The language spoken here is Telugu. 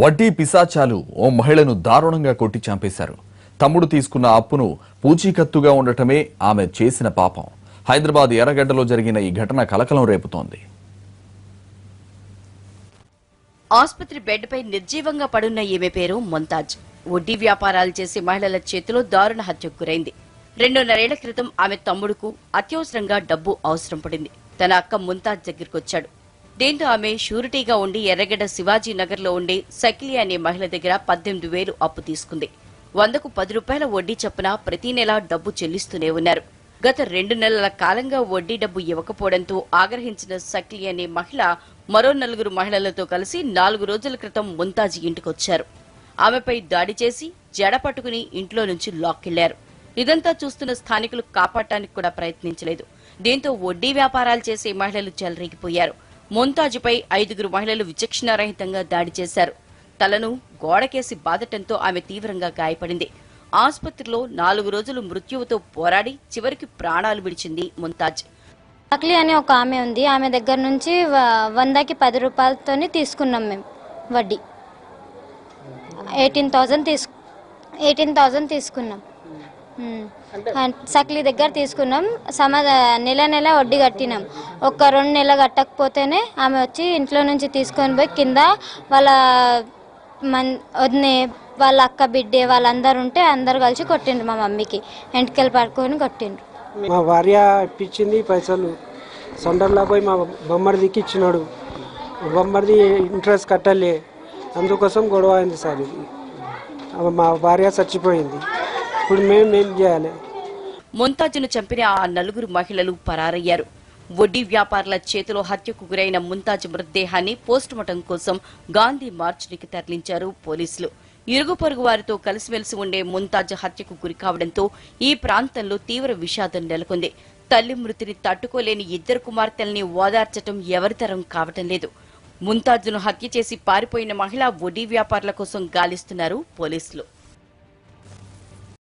వడ్డీ పిశాచాలు ఓ మహిళను దారుణంగా కొట్టి చంపేశారు. తమ్ముడు తీసుకున్న అప్పును పూచీకత్తుగా ఉండటమే ఆమె చేసిన పాపం. హైదరాబాద్ ఎర్రగడ్డలో జరిగిన ఈ ఘటన కలకలం రేపుతోంది. ఆసుపత్రి బెడ్పై నిర్జీవంగా పడున్న ఈమె పేరు మొంతాజ్. వడ్డీ వ్యాపారాలు చేసే మహిళల చేతిలో దారుణ హత్యకు గురైంది. రెండున్నరేళ్ళ క్రితం ఆమె తమ్ముడుకు అత్యవసరంగా డబ్బు అవసరం పడింది. తన అక్క ముంతాజ్ దగ్గరకొచ్చాడు. దీంతో ఆమె షూరిటీగా ఉండి ఎర్రగడ్డ శివాజీ నగర్లో ఉండే సకిలి అనే మహిళ దగ్గర పద్దెనిమిది వేలు అప్పు తీసుకుంది. వందకు పది రూపాయల వడ్డీ చొప్పున ప్రతి నెలా డబ్బు చెల్లిస్తూనే ఉన్నారు. గత రెండు నెలల కాలంగా వడ్డీ డబ్బు ఇవ్వకపోవడంతో ఆగ్రహించిన సకిలి అనే మహిళ మరో నలుగురు మహిళలతో కలిసి నాలుగు రోజుల క్రితం ముంతాజీ ఇంటికొచ్చారు. ఆమెపై దాడి చేసి జడ పట్టుకుని ఇంట్లో నుంచి లాక్కెళ్ళారు. ఇదంతా చూస్తున్న స్థానికులు కాపాడటానికి కూడా ప్రయత్నించలేదు. దీంతో వడ్డీ వ్యాపారాలు చేసే మహిళలు చెలరేగిపోయారు. ముంతాజుపై ఐదుగురు మహిళలు విచక్షణారహితంగా దాడి చేశారు. తలను గోడకేసి బాదటంతో ఆమె తీవ్రంగా గాయపడింది. ఆసుపత్రిలో నాలుగు రోజులు మృత్యువుతో పోరాడి చివరికి ప్రాణాలు విడిచింది ముంతాజ్. అక్లి అనే ఒక ఆమె ఉంది. ఆమె దగ్గర నుంచి వందకి పది రూపాయలతోని తీసుకున్నాం మేము వడ్డీ. ఎయిటీన్ థౌజండ్ తీసుకు ఎయిటీన్ థౌజండ్ తీసుకున్నాం. సక్లి దగ్గర తీసుకున్నాం. సమ నెల నెల వడ్డీ కట్టినాం. ఒక రెండు నెలలు కట్టకపోతేనే ఆమె వచ్చి ఇంట్లో నుంచి తీసుకొని పోయి కింద వాళ్ళ మన్ వదినే వాళ్ళ అక్క బిడ్డే వాళ్ళందరూ ఉంటే అందరు కలిసి కొట్టిండ్రు మా మమ్మీకి. ఎంటికలు పడుకొని కొట్టిండ్రు. మా భార్య ఇప్పించింది పైసలు. సొంటర్లో పోయి మా బొమ్మడిదికి ఇచ్చినాడు బొమ్మడిది ఇంట్రెస్ట్ కట్టలే. అందుకోసం గొడవ అయింది సార్ మా భార్య చచ్చిపోయింది. ఇప్పుడు మేము ఏం చేయాలి? ముంతాజ్ను చంపిన ఆ నలుగురు మహిళలు పరారయ్యారు. వడ్డీ వ్యాపారుల చేతిలో హత్యకు గురైన ముంతాజ్ మృతదేహాన్ని పోస్టుమార్టం కోసం గాంధీ మార్చ్నికి తరలించారు పోలీసులు. ఇరుగు పొరుగు వారితో కలిసిమెలిసి ఉండే ముంతాజ్ హత్యకు గురి కావడంతో ఈ ప్రాంతంలో తీవ్ర విషాదం నెలకొంది. తల్లి మృతిని తట్టుకోలేని ఇద్దరు కుమార్తెల్ని ఓదార్చటం ఎవరితరం కావటం లేదు. ముంతాజ్ను హత్య చేసి పారిపోయిన మహిళ వడ్డీ వ్యాపారుల కోసం గాలిస్తున్నారు పోలీసులు.